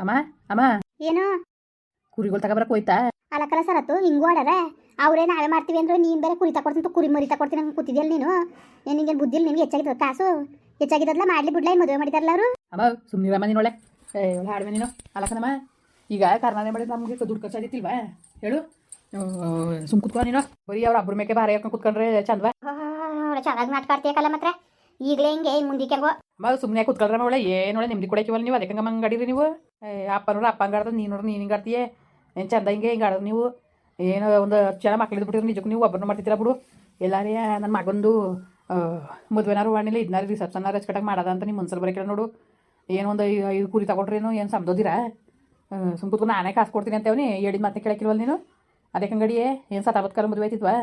ಅಮ್ಮ ಅಮ್ಮ. ಏನು? ಕುರಿಗಳು ತಗೊಬರಕ್ ಹೋಯ್ತಾ? ಅಲಕ್ಕಲ್ಲ ಸರ್ ಅತ್ತು ಹಿಂಗೂ ಆಡಾರ ಅವರೇ ನಾವೇ ಮಾಡ್ತೀವಿ ಅಂದ್ರೆ ನೀನು ಬೇರೆ ಕುರಿ ತಕೊಡ್ತೀನಿ ಕುರಿ ಮರಿ ತಕೊಡ್ತೀನಿ ಹಂಗೆ ಕೂತಿದ್ಯಲ್ಲ ನೀನು. ಏನು ನಿಂಗೆ ಬುದ್ಧಿಲ್ಲ ನಿನಗೆ ಹೆಚ್ಚಾಗಿರ್ತದ ಕಾಸು? ಹೆಚ್ಚಾಗಿದ್ದಲ್ಲ ಮಾಡ್ಲಿ ಬಿಡ್ಲ ಏನು ಮದುವೆ ಮಾಡಿದಾರಲ್ಲ ಅವರು. ಅಮ್ಮ ಸುಮ್ಮನಿರಮ್ಮ ನೀನು ಒಳ್ಳೆ. ಏ ಒಳ್ಳೆ ನೀನು. ಅಲ್ಲಕನಮ್ಮ ಈಗ ಕರ್ನಾಟಕ ಮಾಡಿದ್ರೆ ನಮಗೆ ದುಡ್ಡು ಖರ್ಚಾಗಿತ್ತಿಲ್ವಾ? ಹೇಳು. ಸುಮ್ ಕುತ್ಕೊ ನೀನು. ಬರೀ ಅವ್ರ ಅಬ್ರ ಮೇಕೆ ಬಾರ ಹಾಕೊಂಡು ಕುತ್ಕೊಂಡ್ರೆ ಚಂದವಾ? ಚೆನ್ನಾಗಿ ನಾಟಕ ಆಡ್ತೀಯಕ್ಕಲ್ಲ ಮಾತ್ರ. ಈಗಲೇ ಹಿಂಗೆ ಮುಂದಿಕ್ಕೆ ಹೆಂಗೋ ಅಮ್ಮ ಸುಮ್ಮನೆ ಕುತ್ಕೊಳ್ರಮ್ಮ ಒಳ್ಳೆ. ಏನು ಒಳ್ಳೆ ನಿಮ್ದು ಕೊಡಕ್ಕಿವಲ್ಲ ನೀವು? ಅದಕ್ಕೆ ಹಂಗೆ ಗಡೀರಿ ನೀವು? ಅಪ್ಪ ನೋಡ್ರಿ ಅಪ್ಪ ಹಂಗಾಡ್ದು, ನೀನು ನೋಡ್ರಿ ನೀನು ಹಿಂಗೆ ಆಡ್ತೀಯ ಏನು ಚಂದ ಹಿಂಗೆ ಹಿಂಗೆ ಆಡೋದು ನೀವು? ಏನೋ ಒಂದು ಹತ್ತು ಜನ ಮಕ್ಳಿದ್ ಬಿಟ್ಟಿರಿ ನಿಜಕ್ಕೂ ನೀವು ಒಬ್ಬರನ್ನ ಮಾಡ್ತಿದ್ದೀರ ಬಿಡು. ಎಲ್ಲಾರೇ ನನ್ನ ಮಗಂದು ಮದುವೆನಾರು ಮಾಡಿಲ್ಲ ಇದನ್ನಾರು ರಿಸೆಪ್ಷನ್ನಾರು ಕಟ್ಟಾಗಿ ಮಾಡೋದ ಅಂತ ನಿಮ್ಮ ಮನ್ಸಲ್ಲಿ ಬರೋಕಿಲ್ಲ ನೋಡು. ಏನು ಒಂದು ಐದು ಕೂಲಿ ತಗೊಳ್ರೇನು ಏನು ಸಮದೋದಿರಾ ಸುಮ್ ಕೂತ್ಕೊಂಡು ನಾನೇ ಕಾಸು ಕೊಡ್ತೀನಿ ಅಂತೇವನಿ ಹೇಳಿದ ಮತ್ತೆ ಕೇಳಕ್ಕಿಲ್ವಲ್ಲ ನೀನು? ಅದಕ್ಕೆ ಅಂಗಡಿಯೇ ಏನು ಸತಾವತ್ಕಾಲ ಮದುವೆ ಆಯ್ತಿದ್ವಾ?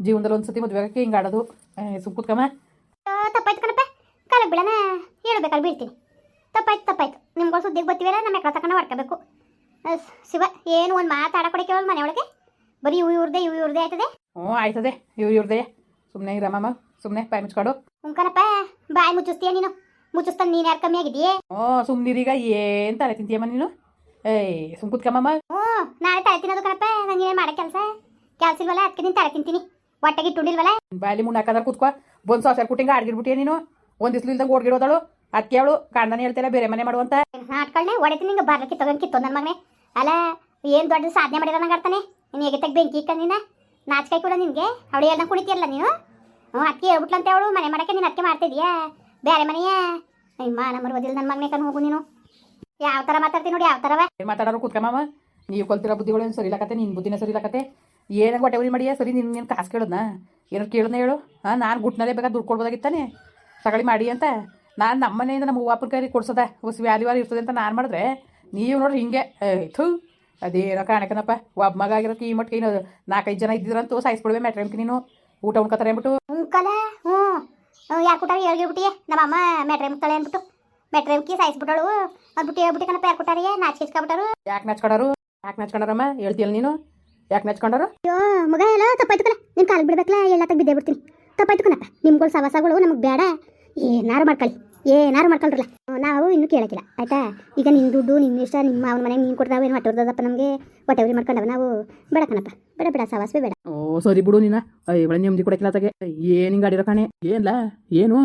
ಜೀವನದಲ್ಲಿ ಒಂದು ಸತಿ ಮದುವೆ ಆಗಕ್ಕೆ ಹಿಂಗೆ ಆಡೋದು ಸುಮ್ ಕೂತ್ಕಮ್ಮ. ತಪ್ಪಾಯ್ತು ಕಣಪ್ಪ. ಕಾಲಕ್ಕೆ ಬೀಳ್ತೀನಿ. ತಪ್ಪಾಯ್ತು ತಪ್ಪಾಯ್ತು. ನಿಮ್ಗಳು ಸುದ್ದಿಗೆ ಬರ್ತೀವಲ್ಲ ನಮ್ಮ ಮಕ್ಕಳ ತಗೊಂಡು ಹೊಡ್ಕೋಬೇಕು. ಶಿವ ಏನು ಒಂದು ಮಾತಾಡಕೊಡಕ್ಕೆ ಮನೆ ಒಳಗೆ? ಬರೀ ಇವು ಇವ್ರದೇ ಇವು ಇವ್ರದೇ ಆಯ್ತದೆ? ಹ್ಞೂ ಆಯ್ತದೆ. ಇವು ಇವ್ರದೇ. ಸುಮ್ಮನೆ ಇರಮ್ಮ ಸುಮ್ಮನೆ ಬಾಯಿ ಮುಚ್ಕೊಡು. ಉಂಕನಪ್ಪ ಬಾಯಿ ಮುಚ್ಚಿಸ್ತೀಯ ನೀನು? ಮುಚ್ಚಿಸ್ತಾನೆ ನೀನು ಯಾರು ಕಮ್ಮಿ ಆಗಿದೆಯೇ ಹ್ಞೂ ಸುಮ್ಮನಿರೀಗ ಏನ್ ತಲೆ ತಿಂತೀಯಮ್ಮ ನೀನು? ಏಯ್ ಸುಮ್ ಕುತ್ಕಮ್ಮಮ್ಮ ಹ್ಞೂ ನಾಳೆ ತಲೆ ತಿನ್ನೋದು ಕಣಪ್ಪ. ನಂಗೆ ಏನು ಮಾಡೋ ಕೆಲಸ? ಕೆಲಸ ಇಲ್ವಲ್ಲ ಅದಕ್ಕೆ ನೀನು ತಲೆ ತಿಂತೀನಿ. ಹೊಟ್ಟೆಗೆ ಇಟ್ಟುಂಡಿಲ್ವಲ್ಲ ಬಾಯಲ್ಲಿ ಮುನ್ನಾಕಾದ್ರೆ ಕುತ್ಕೋ. ಬಂದು ಸಾವ್ರ ಕುಟ್ಟಿಂಗ ಆಡ್ಗಿಡ್ಬಿಟ್ಟಿಯ ನೀನು? ಒಂದು ದಿಸ್ಲು ಇಲ್ದಂಗೆ ಓಡ್ಗಿಡೋದಳು ಅದಕ್ಕೆ ಅವಳು ಕಾಣ್ದಾನೆ ಹೇಳ್ತಿಲ್ಲ ಬೇರೆ ಮನೆ ಮಾಡುವಂತ. ನಾಟ್ಕೊಳ್ಳೆ ಒಡೆತಿ ನಿಂಗೆ ಬರ್ಲಿಕ್ಕೆ ಕಿತ್ತೋಗನ್ ಕಿತ್ತೋ ನನ್ನ ಮಗನೇ. ಅಲ್ಲ ಏನು ದೊಡ್ಡ ಸಾಧನೆ ಮಾಡಿರೋ ನಂಗೆ ಆಡ್ತಾನೆ ನೀನು ಹೇಗೆ ತೆಗ್ ಬೆಂಕಿ ಇಕ್ಕ ನೀನು? ನಾಚಿಕಾಯಿ ಕೂಡ ನಿನಗೆ. ಅವಳು ಎಲ್ಲ ಕುಣಿತೀಯಲ್ಲ ನೀನು? ಹ್ಞೂ ಅಕ್ಕಿ ಹೇಳ್ಬಿಟ್ಲಂತೆ ಅವಳು ಮನೆ ಮಾಡಕ್ಕೆ ನೀನು ಅಕ್ಕಿ ಮಾಡ್ತಿದ್ಯಾ? ಬೇರೆ ಮನೆಯ? ನಿಮ್ಮ ನಮ್ಮ ಓದಿಲ್ಲ ನನ್ನ ಮಗನೇ ಕನ್ ಹೋಗು ನೀನು. ಯಾವ ಥರ ಮಾತಾಡ್ತೀನಿ ನೋಡಿ ಯಾವ ಥರವ ಏನು ಮಾತಾಡೋರು ಕುತ್ಕಮ್ಮಮ್ಮ ನೀವು ಕೊಲ್ತಿರೋ ಬುದ್ಧಿಗಳು ಏನು ಸರಿ ಇಲ್ಲಕತ್ತೆ? ನಿನ್ನ ಬುದ್ಧಿನೇ ಸರಿ ಇಲ್ಲಕತ್ತೆ? ಏನಾಗ ಹೊಟ್ಟೆ ಮಾಡಿಯಾ? ಸರಿ ನಿನ್ನ ನೀನು ಕಾಸು ಕೇಳೋದ್ನಾ? ಏನಾರು ಕೇಳೋದ್ನ ಹೇಳು. ಹಾಂ ನಾನು ಗುಟ್ನಲ್ಲೇ ಬೇಕಾದ ದುಡ್ಡು ಕೊಡ್ಬೋದಾಗಿತ್ತಾನೆ? ತಗೊಳ್ಳಿ ಮಾಡಿ ಅಂತ. ನಾನು ನಮ್ಮ ಮನೆಯಿಂದ ನಮ್ಮ ಅಪ್ಪನ ಕೈಲಿ ಕೊಡ್ಸೋದ? ಹೊಸ ವ್ಯಾಲ್ಯೂ ಇರ್ತದೆ ಅಂತ ನಾನು ಮಾಡಿದ್ರೆ ನೀವು ನೋಡ್ರಿ ಹಿಂಗೆ ಥೂ ಅದೇನೋ ಕಾಣಕನಪ್ಪ. ಒಬ್ಬ ಮಗ ಆಗಿರೋಕೆ ಈ ಮಟ್ಟಿಗೆ ಏನು ನಾಲ್ಕೈದು ಜನ ಇದ್ದಿದ್ರಂತೂ ಸಾಯಿಸ್ಬಿಡ್ವೆ ಮ್ಯಾಟ್ರಿ ನೀನು. ಊಟ ಉಣ್ಕೊತಾರೆ ಅಂದ್ಬಿಟ್ಟು. ಉಂಕಲ ಹ್ಞೂ ಯಾರು ಕೊಟ್ಟಾರ? ಹೇಳ್ಗಿಬಿಟ್ಟಿಯೇ ನಮ್ಮ ಅಮ್ಮ ಮೆಟ್ರೆ ತಳೆ ಅಂದ್ಬಿಟ್ಟು. ಮೆಟ್ರೆ ಮುಕ್ಕಿ ಸಾಯಿಸ್ಬಿಟ್ಟಳು. ಅಂದ್ಬಿಟ್ಟು ಹೇಳ್ಬಿಟ್ಟು ಕಣಪ್ಪ ಯಾರು ಕೊಟ್ಟಾರಿಯೇ ನಾಚಿಸ್ಕೊಬಿಟ್ಟರು ಯಾಕೆ ನಾಚ್ಕೊಂಡಾರು? ಯಾಕೆ ನಾಚ್ಕೊಂಡಾರಮ್ಮ? ಹೇಳ್ತೀಯಲ್ಲ ನೀನು? ಯಾಕೆ ನಾಚ್ಕೊಂಡಾರು? ಅಯ್ಯೋ ಮಗ ಎಲ್ಲ ತಪ್ಪಾಯ್ತು ಕಣ. ನಿನ್ನ ಕಾಲು ಬಿಡ್ಬೇಕಲ್ಲ ಎಲ್ಲ ಬಿದ್ದೇ ಬಿಡ್ತೀನಿ. ತಪ್ಪಾಯ್ತು ಕಣಪ್ಪ. ನಿಮ್ಗಳು ಸವಸಗಳು ನಮಗೆ ಬೇಡ. ಏನಾರು ಮಾಡ್ಕೊಳ್ಳಿ ಏನಾರು ಮಾಡ್ಕೊಳ್ರಲ್ಲ. ನಾವು ಇನ್ನೂ ಕೇಳಕ್ಕಿಲ್ಲ ಆಯ್ತಾ? ಈಗ ನಿನ್ನ ದುಡ್ಡು ನಿನ್ನ ಇಷ್ಟ, ನಿಮ್ಮ ಅವನ ಮನೆಗೆ ನೀನು ಕೊಡ್ತಾವೆ ಏನು ಹೊಟ್ಟೆ ಹೊರ್ದದಪ್ಪ ನಮಗೆ? ಹೊಟ್ಟೆ ಉರಿ ಮಾಡ್ಕೊಂಡವ ನಾವು. ಬೇಡ ಕಣಪ್ಪ. ಬೇಡ ಬೇಡ ಬೇಡ. ಓ, ಸರಿ ಬಿಡು ನೀನ. ಇವಳ ನೆಮ್ಮದಿ ಕೊಡಕ್ಕಿಲ್ಲ ತಗೆ ಏನು ಹಿಂಗ ಆಡಿರೋ ಕಾಣೆ? ಏನ್ಲ? ಏನು?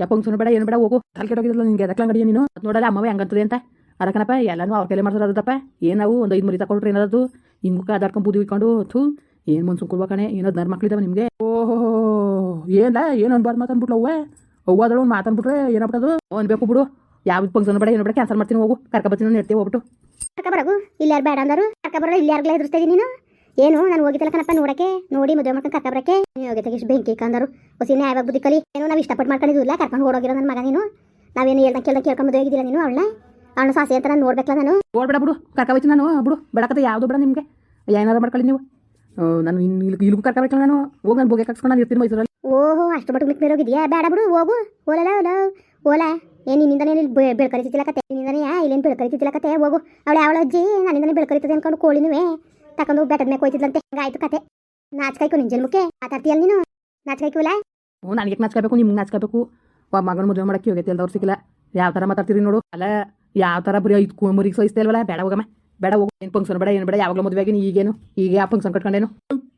ಯಪ್ಪ ಸುಮ್ಮನೆ ಬೇಡ, ಏನು ಬೇಡ, ಹೋಗು. ತಲೆ ಕೆಟ್ಟೋಗಿದ್ದಲ್ಲ ನಿನ್ಗೆ, ಅದಕ್ಕೆ ಅಂಗಡಿ ನೀನು? ನೋಡಲ್ಲ, ಅಮ್ಮವೇ ಹಂಗಂತದೆ ಅಂತ. ಅದಕ್ಕನಪ್ಪ ಎಲ್ಲಾನು ಅವ್ರ ಕೈಲೇ ಮಾಡ್ಸೋದಪ್ಪ ಏನು ನಾವು ಒಂದು ಐದು ಮರಿ ತಗೊಳ್ರಿ ಏನಾದ್ರು ಹಿಂಗೂ ಕಾದಾಡ್ಕೊಂಡು ಬೂದಿ ಇಟ್ಕೊಂಡು, ಥೂ. ಏನು ಮನ್ಸು ಕೊಡ್ಬಾ ಕಣೆ? ಏನೋ ನರ್ ಮಕ್ಳಿದಾವ ನಿಮಗೆ. ಓಹೋ ಏನ್ಲ? ಏನು ಅನ್ಬಾರ್ದು ಮಾತನ್ಬಿಟ್ಲು ಅದ್ರಲ್ಲಿ ಒಂದು ಮಾತಾಡ್ಬಿಟ್ರೆ ಏನಾಗ್ಬಿಟ್ಟದು ಅನ್ಬೇಕು ಬಿಡು. ಯಾವ ಫಂಕ್ಷನ್ ಬೇಡ ಏನೋ ಬೇಡ ಕ್ಯಾನ್ಸಲ್ ಮಾಡ್ತೀನಿ ಹೋಗು. ಕರ್ಕೊಬತ್ತೀನಿ ನಾನು ಇರ್ತೀವಿ ಹೋಗ್ಬಿಟ್ಟು. ಕರ್ಕ ಬರಗು. ಇಲ್ಲಿ ಯಾರು ಬೇಡ ಅಂದರು. ಕರ್ಕ ಬರೋ ಇಲ್ಲಿ ಯಾರಿಗೆಲ್ಲ ಎದುರಿಸ್ತಾ ಇದೀನಿ ನೀನು? ಏನು ನಾನು ಹೋಗಿದ್ದಲ್ಲ ಕಣಪ್ಪ ನೋಡಕ್ಕೆ ನೋಡಿ ಮದುವೆ ಮಾಡ್ಕೊಂಡು ಕರ್ಕ ಬರಕ್ಕೆ? ನೀವು ಹೋಗಿ ತೆಗಿಸ್ ಬೆಂಕಿ ಕಂದರು ಹೊಸಿನ ಯಾವಾಗ ಬುದ್ಧಿ ಕಲಿ. ಏನು ನಾವು ಇಷ್ಟಪಟ್ಟು ಮಾಡ್ಕೊಂಡಿದ್ದಿಲ್ಲ ಕರ್ಕೊಂಡು ಓಡೋಗಿರೋ ನನ್ನ ಮಗ ನೀನು. ನಾವೇನು ಹೇಳ್ದಂಗೆ ಕೇಳ್ದಂಗೆ ಕೇಳ್ಕೊಂಡು ಮದುವೆ ಆಗಿದ್ದಿಲ್ಲ ನೀನು ಅವಳನ್ನ? ಅವಳ ಸಾಸೆ ಅಂತ ನಾನು ನೋಡ್ಬೇಕಲ್ಲ ನಾನು. ನೋಡ್ಬೇಡ ಬಿಡು ಕರ್ಕ ಕರ್ಕೊಬತ್ತೀನಿ ನಾನು ಬಿಡು. ಬೇಡಕತ್ತೆ ಯಾವುದು ಬೇಡ ನಿಮಗೆ. ಏನಾರು ಮಾಡ್ಕೊಳ್ಳಿ ನೀವು. ನಾನು ಇನ್ನು ಇಲ್ಲಿ ಇಲ್ಲಿಗೂ ಕರ್ಕೊಬೇಕಲ್ಲ ನಾನು. ಹೋಗಿ ನಾನು ಬೋಗೆ ಕಟ್ಸ್ಕೊಂಡು ನಾನು ಇರ್ತೀನಿ ಮೈಸೂರಲ್ಲಿ. ಓಹೋ, ಅಷ್ಟು ಮಟ್ಟಿಗೆ ಮಿಕ್ ಹೋಗಿದ್ಯಾ ಬೇಡ ಬಿಡು, ಹೋಗು. ಓಲಲ್ಲ ಓಲ ಓಲ ಏನು ನಿನ್ನಿಂದನೇ ಇಲ್ಲಿ ಕತೆ? ನಿನ್ನಿಂದನೇ ಇಲ್ಲೇನು ಕತೆ? ಹೋಗು. ಅವಳು ಅವಳ ಅಜ್ಜಿ ನನ್ನಿಂದನೇ ಬೆಳ್ಕರಿತದೆ ಅನ್ಕೊಂಡು ಕೋಳಿನುವೆ. ತಕೊಂಡು ಬೆಟ್ಟದ ಮೇಲೆ ಹೋಯ್ತಿದ್ಲಂತೆ ಹಂಗಾಯ್ತು ಕತೆ. ನಾಚ್ಕಾಯ್ಕು ನಿನ್ ಜನ್ಮಕ್ಕೆ. ಮಾತಾಡ್ತೀಯಲ್ಲ ನೀನು? ನಾಚ್ಕಾಯ್ಕುಲ ಹ್ಞೂ ನನಗೆ ನಾಚ್ಕೋಬೇಕು ನಿಮ್ಗೆ ನಾಚ್ಕೋಬೇಕು ಒಬ್ಬ ಮಗನ ಮದುವೆ ಮಾಡಕ್ಕೆ ಹೋಗೈತೆ ಅವ್ರು ಸಿಕ್ಕಿಲ್ಲ. ಯಾವ ಥರ ಮಾತಾಡ್ತೀರಿ ನೋಡು. ಅಲ್ಲ, ಯಾವ ಥರ ಬರೀ ಐದು ಮುರಿಗೆ ಸಹಿಸ್ತಾ ಬೇಡ ಹೋಗಮ್ಮ. ಬೇಡ ಹೋಗು. ಏನು ಫಂಕ್ಷನ್ ಬೇಡ, ಏನು ಬೇಡ. ಯಾವಾಗಲೂ ಮದುವೆ ಆಗಿನಿ ಈಗೇನು? ಈಗ ಯಾವ ಫಂಕ್ಷನ್ ಕಟ್ಕೊಂಡೇನು?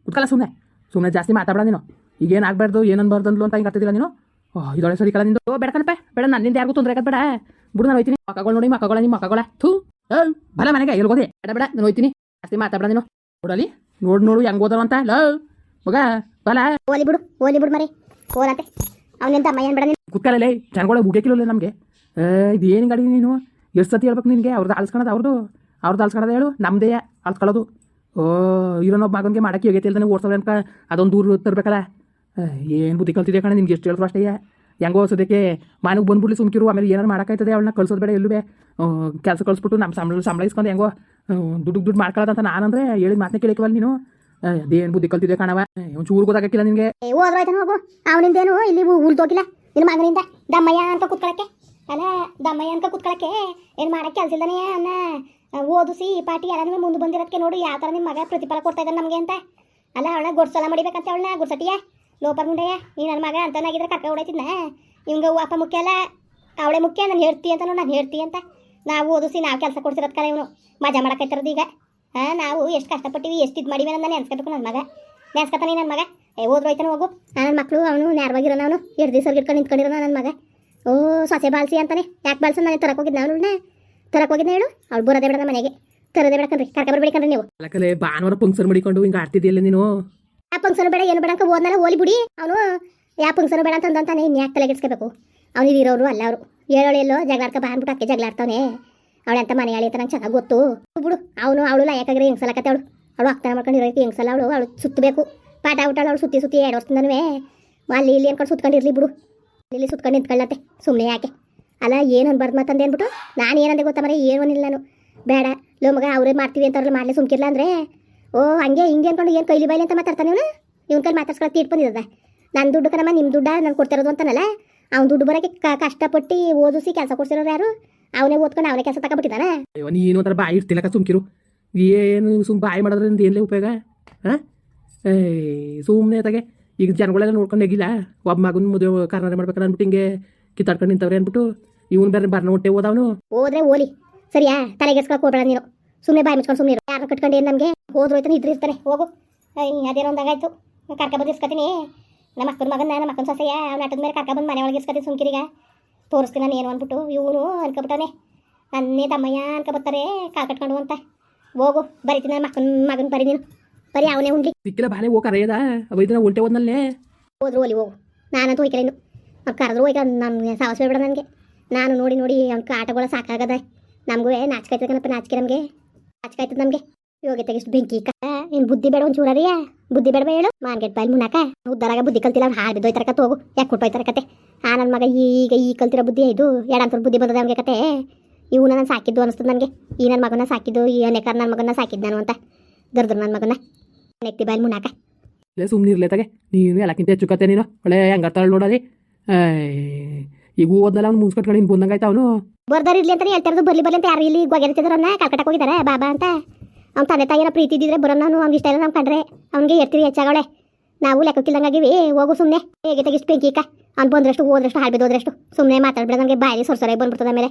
ಕುತ್ಕಲ್ಲ ಸುಮ್ಮನೆ ಸುಮ್ಮನೆ ಜಾಸ್ತಿ ಮಾತಾಡಬೇಡ ನೀನು. ಈಗೇನು ಆಗಬಾರ್ದು ಏನು ಅನ್ಬಾರ್ದು ಅಂದ್ಲು ಅಂತ ಹಿಂಗೆ ನೀನು? ಓಹ್ ಇದೊಳೆ ಸರಿ ಕಲ ನಿಂದು. ಬೇಡ ಕಣಪ್ಪ ಬೇಡ ನನ್ನಿಂದ ಯಾರಿಗೂ ತೊಂದರೆ ಆಗದ್ ಬೇಡ. ಬಿಡು ನಾನು ಹೋಯ್ತೀನಿ. ಮಕ್ಕಳು ನೋಡಿ ಮಕ್ಕಳ ನಿಮ್ಮ ಮಕ್ಕಳ. ಥೂ. ಬಲ ಮನೆಗೆ ಎಲ್ಗೋದೆ ಬೇಡ ಬೇಡ ನಾನು ಹೋಯ್ತೀನಿ. ಜಾಸ್ತಿ ಮಾತಾಡಬೇಡ ನೀನು. ನೋಡಲಿ. ನೋಡು ನೋಡು ಹೆಂಗ್ ಓದೋ ಅಂತ. ಲವ್ ಮಗ ಬಲ. ಓಲಿ ಬಿಡು ಓಲಿ ಬಿಡು ಮರಿ. ಓಲಂತೆ ಅವನಿಂದ ಅಮ್ಮ ಏನು ಬೇಡ ನೀನು? ಕುತ್ಕಲೇ ಜನಗಳ ಬುಗ್ಗೆಕಿಲ್ಲ ನಮಗೆ. ಇದು ಏನು ಗಾಡಿ ನೀನು? ಎಷ್ಟು ಸತಿ ಹೇಳ್ಬೇಕು ನಿನಗೆ? ಅವ್ರದ್ದು ಅಳ್ಸ್ಕೊಳೋದು ಅವ್ರದ್ದು ಅವ್ರದ್ದು ಅಳ್ಸ್ಕೊಳೋದು ಹೇಳು ನಮ್ದೇ ಅಳ್ಸ್ಕೊಳ್ಳೋದು ಓ ಇರೋನೊಬ್ಬ ಮಗನಿಗೆ ಮಾಡಕ್ಕೆ ಯೋಗ್ಯತೆ ಇಲ್ದೇ ಓಡ್ಸೋದು ಅನ್ಕ ಅದೊಂದು ದೂರ ತರಬೇಕಲ್ಲ. ಏನು ಬುದ್ಧಿ ಕಲ್ತಿದೆ ಕಣ? ನಿಮ್ಗೆ ಎಷ್ಟು ಹೇಳಿದ್ರು ಅಷ್ಟೇ ಹೆಂಗೋ ಸದ್ಯಕ್ಕೆ ಮನೆಗೆ ಬಂದ್ಬಿಡ್ಲಿ ಸುಮ್ಕಿರು, ಆಮೇಲೆ ಏನಾರು ಮಾಡೋಕ್ಕಾಯ್ತದೆ ಅವಳನ್ನ ಕಳ್ಸೋದು ಬೇಡ ಎಲ್ಲೂ ಕೆಲಸ ಕಳಿಸ್ಬಿಟ್ಟು ನಮ್ಮ ಸಂಬಳ ಸಂಬಳ ಇಸ್ಕೊಂಡು ಹೆಂಗೋ ದುಡ್ಡು ದುಡ್ಡು ಮಾಡ್ಕೊಳ್ಳೋದಂತ ನಾನಂದ್ರೆ ಹೇಳಿದ ಮಾತನೇ ಕೇಳಿಕವಲ್ಲ ನೀನು. ಅದೇನು ಬುದ್ಧಿ ಕಲ್ತಿದೆ ಕಣವ ಒಂಚೂರು ಗೊತ್ತಾಗಕ್ಕಿಲ್ಲ ನಿನಗೆ? ಹೋದ್ರಾಯ್ತಾನ ಹೋಗು. ಅವನಿಂದೇನು ಇಲ್ಲಿ ಉಳ್ದೋಗಿಲ್ಲ ನಿನ್ನ ಮಗನಿಂದ. ದಮ್ಮಯ್ಯ ಅಂತ ಕುತ್ಕೊಳಕ್ಕೆ. ಅಲ್ಲ, ದಮ್ಮಯ್ಯ ಅಂತ ಕುತ್ಕೊಳಕ್ಕೆ ಏನು ಮಾಡಕ್ಕೆ ಕೆಲಸ ಇಲ್ದಾನೆ ಅನ್ನ ಓದಿಸಿ ಪಾರ್ಟಿ ಎಲ್ಲ ಮುಂದೆ ಬಂದಿರೋದಕ್ಕೆ ನೋಡಿ, ಯಾವ ಥರ ನಿಮ್ಮ ಮಗ ಪ್ರತಿಫಲ ಕೊಡ್ತಾ ಇದ್ದಾನೆ ನಮಗೆ ಅಂತ. ಅಲ್ಲ, ಅವಳನ್ನ ಗೊಡ್ಸಲ ಮಾಡಿಬೇಕಂತ ಅವಳನ್ನ ಗುಡ್ಸಟಿಯ ಲೋಪರ್ ಮುಂಡೆಯ ನೀ ನನ್ನ ಮಗ ಅಂತನಾಗಿದ್ರೆ ಕರ್ಕ ಹೊಡೈತಿದ್ನ? ಹಿಂಗೆ ಅಪ್ಪ ಮುಖ್ಯ ಅಲ್ಲ? ಅವಳೆ ಮುಖ್ಯ, ನಾನು ಹೇಳ್ತಿ ಅಂತ ನಾನು ಹೇಳ್ತಿ ಅಂತ. ನಾವು ಓದಿಸಿ ನಾವು ಕೆಲಸ ಕೊಡ್ಸಿರೋದ್ ಕಾಲ ಇವನು. ಮಜಾ ಮಾಡಕೈತಿರೋದು ಈಗ. ಹಾಂ ನಾವು ಎಷ್ಟು ಕಷ್ಟಪಟ್ಟಿವಿ, ಎಷ್ಟು ಇದು ಮಾಡಿವಿ ನನ್ನ ನೆನ್ಸ್ಕೊಬೇಕು ನನ್ನ ಮಗ. ನೆನ್ಸ್ಕೊತಾನೆ ನನ್ನ ಮಗ. ಏ ಓದ್ರೋಯ್ತಾನೆ ಹೋಗು. ನನ್ನ ಮಕ್ಕಳು ಅವನು ನೇರವಾಗಿರೋನು ಅವನು. ಎರಡು ದಿವಸ ಇಟ್ಕೊಂಡು ನಿಂತ್ಕೊಂಡಿರೋ ನನ್ನ ಮಗ. ಓ, ಸೊಸೆ ಬಾಲ್ಸಿ ಅಂತಾನೆ. ಯಾಕೆ ಬಾಲ್ಸ ನಾನು ತರಕ್ಕೆ ಹೋಗಿದ್ದೆ ಅವಳನ್ನ? ತರಕ್ಕೆ ಹೋಗಿದ್ದೆ ಹೇಳು? ಅವ್ಳು ಬರೋದೇ ಬೇಡ ಮನೆಗೆ. ತರೋದೇ ಬೇಡ ಕಣ್ರಿ. ಕರ್ಕ ನೀವು. ಭಾನುವಾರ ಫಂಕ್ಷನ್ ಮಾಡಿಕೊಂಡು ಹಿಂಗೆ ಆಡ್ತಿದ್ಯಲ್ಲ ನೀನು? ಆ ಬೇಡ, ಏನು ಬೇಡ ಅಂತ ಓದ್ನಲ್ಲ ಓಲಿ ಬಿಡಿ ಅವನು ಯಾವ ಬೇಡ ಅಂತ ಅಂದಂತಾನೆ ಇನ್ನು ಯಾಕೆ ತಲೆಗೆಡ್ಸ್ಕೋಬೇಕು ಅವ್ನು ಇರೋರು ಅಲ್ಲ ಅವರು. ಹೇಳೋಳು ಎಲ್ಲೋ ಜಗಳಾಡ್ಕ ಬಾ ಅಂದ್ಬಿಟ್ಟು ಅಕ್ಕೆ ಜಗಳಾಡ್ತಾವನೆ. ಅವಳೆ ಅಂತ ಮನೆ ಅಂತ ನಂಗೆ ಚೆನ್ನಾಗಿ ಗೊತ್ತು. ಬಿಡು, ಅವನು, ಅವಳು ಲಾಯಕಾಗ್ರೆ ಹೆಂಗ್ಸಲಕತ್ತೆ ಅವಳು. ಅವಳು ಅಕ್ತಾನ ಹೆಂಗ್ ಸಲ ಅವಳು ಅವಳು ಸುತ್ತಬೇಕು. ಪಾಠ ಊಟಾಳು ಅವಳು ಸುತ್ತಿ ಸುತ್ತಿ ಎರಡು ವರ್ಷದಿಂದನೂ ಅಲ್ಲಿ ಇಲ್ಲಿ ಅನ್ಕೊಂಡು ಸುತ್ಕೊಂಡಿರ್ಲಿ ಬಿಡು. ಇಲ್ಲಿ ಸುತ್ಕೊಂಡು ನಿಂತ್ಕೊಳ್ಳತ್ತೆ ಸುಮ್ಮನೆ ಯಾಕೆ? ಅಲ್ಲ, ಏನು ಅನ್ಬಾರ್ದು ಮಾತಂದೆ ಅಂದ್ಬಿಟ್ಟು, ನಾನು ಏನಂದೆ ಗೊತ್ತಾ ಮರೆ, ಏನು ನಾನು. ಬೇಡ, ಲೋ ಮಗ, ಅವರೇ ಮಾಡ್ತೀವಿ ಅಂತಾರಲ್ಲ ಮಾಡಲಿ ಸುಮ್ಕಿರ್ಲ ಅಂದರೆ ಓ ಹಂಗೆ ಹಿಂಗೆ ಅನ್ಕೊಂಡು ಏನು ಕೈಲಿ ಬೈಲಿ ಅಂತ ಮಾತಾಡ್ತಾನೆ ಇವನು? ಇವನ ಕೈಲಿ ಮಾತಾಡ್ಸ್ಕೊಳಕ್ಕೆ ಬಂದಿದ್ದದ ನನ್ನ ದುಡ್ಡು ಕಣಮ್ಮ ನಿಮ್ಮ ದುಡ್ಡ? ನಾನು ಕೊಡ್ತಿರೋದು ಅಂತಾನಲ್ಲ? ಅವ್ನು ದುಡ್ಡು ಬರೋಕೆ ಕ- ಕಷ್ಟಪಟ್ಟು ಓದಿಸಿ ಕೆಲಸ ಕೊಡ್ಸಿರೋರು ಯಾರು? ಅವನೇ ಓದ್ಕೊಂಡು ಅವನೇ ಕೆಲಸ ತಗೊಬಿಟ್ಟಿದ್ದಾನ ಅಯ್ಯೋ ನೀನು ಒಂಥರ ಬಾಯಿ ಇಡ್ತಿಲ್ಲಕ ಸುಮ್ಕಿರು. ಏನು ಸುಮ್ ಬಾಯಿ ಮಾಡೋದ್ರಿಂದ ಏನ್ಲೇ ಉಪಯೋಗ? ಹಾಂ ಸುಮ್ಮನೆ ತಗೆ ಈಗ ಜನಗಳೆಲ್ಲ ನೋಡ್ಕೊಂಡು ಹೋಗಿಲ್ಲ ಒಬ್ಬ ಮಗನ ಮದುವೆ ಕಾರ್ನಾರ ಮಾಡ್ಬೇಕಾರೆ ಅಂದ್ಬಿಟ್ಟು ಹಿಂಗೆ ಕಿತ್ತಾಡ್ಕೊಂಡು ನಿಂತವ್ರೆ ಅಂದ್ಬಿಟ್ಟು ಇವನು ಬೇರೆ ಬರ್ನ ಹೊಟ್ಟೆ ಓದವನು. ಹೋದ್ರೆ ಓಲಿ. ಸರಿಯಾ? ತಲೆಗೆಸ್ಕೊಳಕ್ಕೆ ಹೋಗ್ಬೇಡ ನೀನು. ಸುಮ್ಮನೆ ಬಾಯಿ ಮುಚ್ಕೊಂಡು ಸುಮ್ಮನೆ ಯಾರು ಕಟ್ಕೊಂಡು ಏನು ನಮಗೆ? ಹೋದ್ರು ಹೋಯ್ತಾನೆ ಇದ್ರಿರ್ತಾನೆ ಹೋಗು. ಅದೇನೋ ಒಂದಾಗಾಯ್ತು ಕರ್ಕ ಬಂದು ಇಸ್ಕೊತೀನಿ. ನಮ್ಮ ಅಕ್ಕನ ಮಗನ ನಮ್ಮ ಅಕ್ಕನ ಸೊಸೆಯ ಅವ್ನ ಆಟದ ಮೇಲೆ ಕರ್ಕ ಬಂದು ಮನೆ ಒಳಗೆ ಇಸ್ಕತೀನಿ ಸುಮ್ಕಿರಿಗ. ತೋರಿಸ್ತೀನಿ ನಾನು ಏನು ಅಂದ್ಬಿಟ್ಟು. ಇವನು ಅನ್ಕೊಬಿಟ್ಟಾನೆ ನನ್ನೇ ತಮ್ಮಯ್ಯ ಅನ್ಕೊಬತ್ತಾರೆ ಕಾ ಕಟ್ಕೊಂಡು ಅಂತ. ಹೋಗು ಬರಿತೀನಿ ನಮ್ಮ ಅಕ್ಕನ ಮಗನ ಬರಿ ನೀನು. ಬರೀ ಅವನೇ ಉಂಡಿ ಸಿಕ್ಕಿಲ್ಲ ಬಾಳೆ ಹೋಗಿ ಕರೆಯದ. ಅವೈದಿನ ಉಂಟೆ ಹೋದ್ನಲ್ಲೇ. ಹೋದ್ರು ಒಲಿ ಹೋಗು. ನಾನಂತೂ ಹೋಯ್ಕಲ್ಲ ಇನ್ನು. ಅವ್ನು ಕರೆದ್ರು ಹೋಯ್ಕ ನನ್ನ ಸಾಹಸ ಬೇಡ ನನಗೆ. ನಾನು ನೋಡಿ ನೋಡಿ ಅವ್ನ ಆಟಗಳ ಸಾಕಾಗದ. ನಮಗೂ ನಾಚಿಕೆ ಕಣಪ್ಪ ನಾಚಿಕೆ ನಮಗೆ. ನಾಚಿಕಾಯ್ತದ ನಮಗೆ? ಇವಾಗ ಇಷ್ಟು ಬೆಂಕಿ ಏನ್ ಬುದ್ಧಿ ಬೇಡ ಒಂದು ರೀ ಬುದ್ಧಿ ಬೇಡ ಹೇಳು. ಮಾರ್ಕೆಟ್ ಬೈಲ್ ಮುನಾಕ ಉದ್ದಾರಾಗ ಬುದ್ಧಿ ಕಲ್ತಿಲ್ಲ ಅವ್ನು ಹಾಳು ಬಿದ್ದೋಯ್ತಾರ ಕತೆ ಹೋಗು. ಯಾಕೆ ಕೊಟ್ಟೋಯ್ತಾರ ಕತೆ? ಆ ನನ್ನ ಮಗ ಈಗ ಈ ಕಲ್ತಿರೋ ಬುದ್ಧಿ ಇದು. ಎರಡಂತರ ಬುದ್ಧಿ ಬಂದದ ಅವ್ನಿಗೆ ಕತೆ. ಇವು ನಾನು ಸಾಕಿದ್ದು ಅನಿಸ್ತದೆ ನನಗೆ. ಈ ನನ್ನ ಮಗನ ಸಾಕಿದ್ದು, ಈ ಅನೇಕಾರ ನನ್ನ ಮಗನ ಸಾಕಿದ್ದು ನಾನು ಅಂತ. ದರ್ದ್ರು ನನ್ನ ಮಗನ ನೆಕ್ತಿ ಬೈಲ್ ಮುನಾಕ ಲೇ ಸುಮ್ಮನೆ ಇರ್ಲೇ ತಗೆ. ನೀನು ಎಲ್ಲಕ್ಕಿಂತ ಹೆಚ್ಚು ಕತೆ ನೀನು? ಒಳ್ಳೆ ಹೆಂಗತ್ತಾಳ ನೋಡಲಿ ಈಗ ಓದ್ನಲ್ಲ ಅವ್ನು ಮುನ್ಸ್ಕೊಟ್ಕೊಂಡು ಇನ್ನು ಬಂದಂಗಾಯ್ತು ಅವನು? ಬರ್ದಾರ ಇರ್ಲಿ ಅಂತಾನೆ ಹೇಳ್ತಾರದು ಬರ್ಲಿ ಬರ್ಲಿ ಅಂತ ಯಾರು ಇಲ್ಲಿ ಗೊಗೆರ್ತಿದ್ರನ್ನ ಕಲ್ಕಟ್ಟಕ್ಕೆ ಹೋಗಿದ್ದಾರೆ ಬಾಬಾ ಅಂತ. ಅವ್ನ ತಂದೆ ತಾಯಿನ ಪ್ರೀತಿ ಇದ್ದಿದ್ರೆ ಬರೋಣ ನಾನು ಅವ್ನಿಗೆ ಇಷ್ಟ ಇಲ್ಲ ನಮ್ಮ ಕಂಡ್ರೆ. ಅವ್ನಿಗೆ ಇರ್ತೀವಿ ಹೆಚ್ಚಾಗಳೆ ನಾವು ಲೆಕ್ಕಕ್ಕಿಲ್ಲಂಗಾಗಿವಿ ಹೋಗು ಸುಮ್ಮನೆ ಹೇಗೆ ತೆಗಿಷ್ಟು ಬೆಂಕಿಕ ಅವ್ನು ಬಂದ್ರಷ್ಟು, ಹೋದ್ರಷ್ಟು ಹಾಳು ಬಿದ್ದೋದ್ರಷ್ಟು. ಸುಮ್ಮನೆ ಮಾತಾಡ್ಬಿಡ ನನಗೆ ಬಾಯಿ ಸೊರ್ಸೊರೆಗೆ ಬಂದ್ಬಿಡ್ತದೆ ಆಮೇಲೆ.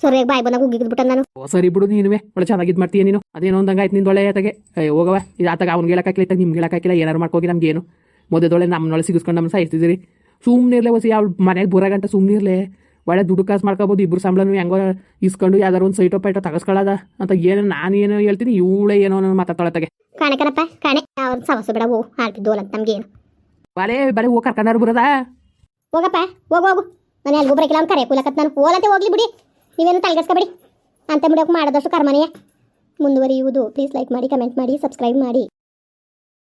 ಸೊರೆಗೆ ಬಾಯಿ ಬಂದಾಗ ಉಗಿದ್ಬಿಟ್ಟು ನಾನು. ಸರಿ ಬಿಡು ನೀನು ಒಳ್ಳೆ ಚೆನ್ನಾಗಿ ಇದು ಮಾಡ್ತೀಯ ನೀನು. ಅದೇನೋ ಒಂದಂಗೆ ಆಯ್ತು ಒಳ್ಳೆ ಆತಗೆ ಹೋಗವ ಇದು ಆತಾಗ ಅವ್ನಿಗೆ ಹೇಳಕ್ಕಾಗಿಲ್ಲ ಇತ್ತಾಗ ನಿಮ್ಗೆ ಹೇಳಕ್ಕಾಗಿಲ್ಲ ಏನಾರು ಮಾಡ್ಕೋಗಿ ನಮ್ಗೇನು. ಮೊದಲೊಳೆ ನಮ್ಮನೊಳೆ ಸಿಗಿಸ್ಕೊಂಡು ನಮ್ಮ ಸಾಯ್ತಿದ್ದೀರಿ ಸುಮ್ಮನೆ ಇರಲೇ ಹೊಸಿ ಅವ್ಳು ಮನೆಗೆ ಬೋರ ಗಂಟೆ ಸುಮ್ಮನೆ ಇರಲೇ. ಒಳ್ಳೆ ದುಡ್ಡು ಕಾಸು ಮಾಡ್ಕೋಬೋದು ಇಬ್ಬರು ಸಂಬಳನು ಹೆಂಗೋ ಇಸ್ಕೊಂಡು ಯಾವ್ದಾರು ಒಂದು ಸೈಟೋ ಪೈಟೋ ತಗಸ್ಕೊಳ್ಳೋದ ಅಂತ ಏನು ನಾನು ಏನೋ ಹೇಳ್ತೀನಿ ಇವಳೇ ಏನೋ ನಾನು ಮಾತಾಡ್ತಾಳೆ ತಗೆ ಕಾಣೆ ಕಣಪ್ಪ ಕಾಣೆ. ಅವ್ರ ಸಮಸ್ಯೆ ಬೇಡ ಓ ಹಾಳ್ತಿದ್ದು ಅಂತ ನಮ್ಗೆ ಏನು? ಬಾಲೆ ಬರೀ ಹೋಗಿ ಕರ್ಕೊಂಡಾರು ಬರೋದಾ ಹೋಗಪ್ಪ ಹೋಗು ಹೋಗು. ನಾನು ಎಲ್ಗೂ ಬರಕಿಲ್ಲ ಅವ್ನು ಕರೆ ಕೂಲಕತ್ ನಾನು. ಹೋಲತ್ತೆ ಹೋಗ್ಲಿ ಬಿಡಿ. ನೀವೇನು ಬಿಡಿ ಅಂತ ಬಿಡೋಕೆ ಮಾಡೋದಷ್ಟು ಕರ್ಮನೆಯ ಮುಂದುವರಿಯುವುದು. ಪ್ಲೀಸ್ ಲೈಕ್ ಮಾಡಿ ಕಮೆಂಟ್ ಮಾಡಿ ಸಬ್ಸ್ಕ್ರೈಬ್ ಮಾಡಿ.